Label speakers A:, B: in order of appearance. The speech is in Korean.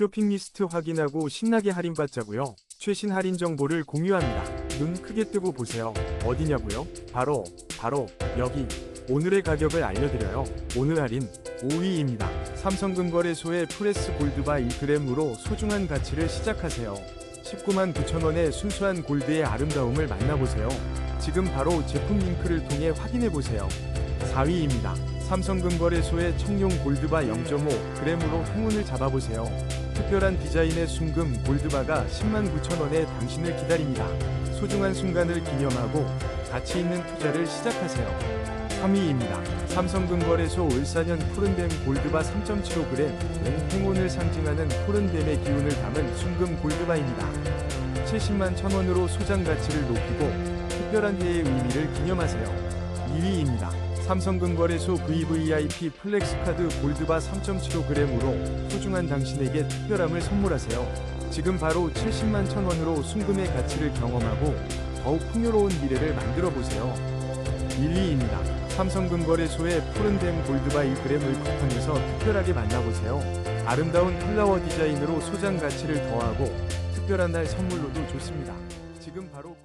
A: 쇼핑 리스트 확인하고 신나게 할인받자고요. 최신 할인 정보를 공유합니다. 눈 크게 뜨고 보세요. 어디냐고요? 바로 바로 여기. 오늘의 가격을 알려드려요. 오늘 할인 5위입니다. 삼성금거래소의 프레스 골드바 1g으로 소중한 가치를 시작하세요. 19만 9천원의 순수한 골드의 아름다움을 만나보세요. 지금 바로 제품 링크를 통해 확인해보세요. 4위입니다. 삼성금거래소의 청룡 골드바 0.5g으로 행운을 잡아보세요. 특별한 디자인의 순금 골드바가 10만 9천원에 당신을 기다립니다. 소중한 순간을 기념하고 가치 있는 투자를 시작하세요. 3위입니다. 삼성금거래소 울산현 푸른뱀 골드바 3.75g 행운을 상징하는 푸른뱀의 기운을 담은 순금 골드바입니다. 70만 천원으로 소장 가치를 높이고 특별한 해의 의미를 기념하세요. 2위입니다. 삼성금거래소 VVIP 플렉스카드 골드바 3.75g으로 소중한 당신에게 특별함을 선물하세요. 지금 바로 70만 천원으로 순금의 가치를 경험하고 더욱 풍요로운 미래를 만들어 보세요. 1위입니다. 삼성금거래소의 푸른댐 골드바 1g을 쿠팡에서 특별하게 만나보세요. 아름다운 플라워 디자인으로 소장 가치를 더하고 특별한 날 선물로도 좋습니다. 지금 바로